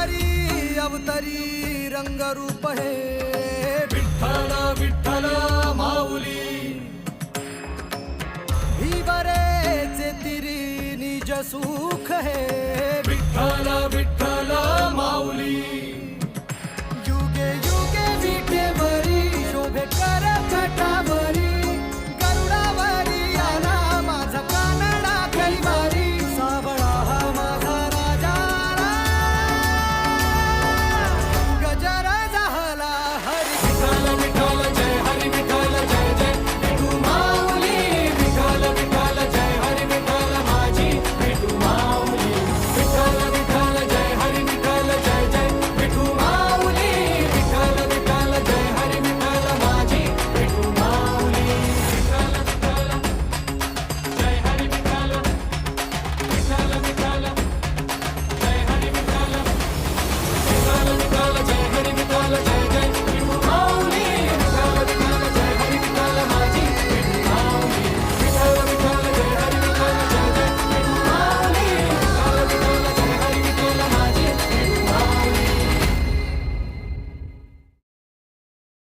पंढरी रंगरूप हे। विठ्ठल विठ्ठल माऊली। ही बरेचे तिरी निज सुख हे।